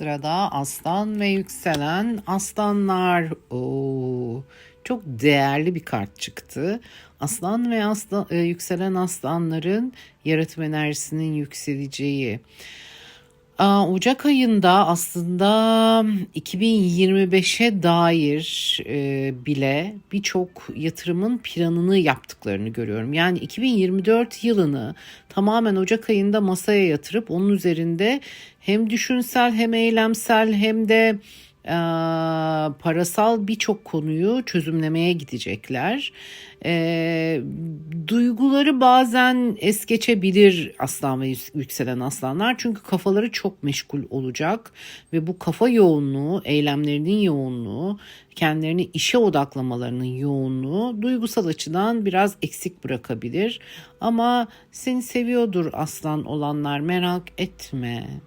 Sırada aslan ve yükselen aslanlar. Oo, çok değerli bir kart çıktı. Aslan ve aslan, e, yükselen aslanların yaratım enerjisinin yükseleceği. Ocak ayında aslında 2025'e dair e, bile birçok yatırımın planını yaptıklarını görüyorum. Yani 2024 yılını tamamen Ocak ayında masaya yatırıp onun üzerinde hem düşünsel hem eylemsel hem de e, parasal birçok konuyu çözümlemeye gidecekler. E, duyguları bazen es geçebilir aslan ve yük- yükselen aslanlar çünkü kafaları çok meşgul olacak ve bu kafa yoğunluğu, eylemlerinin yoğunluğu, kendilerini işe odaklamalarının yoğunluğu duygusal açıdan biraz eksik bırakabilir. Ama seni seviyordur aslan olanlar merak etme.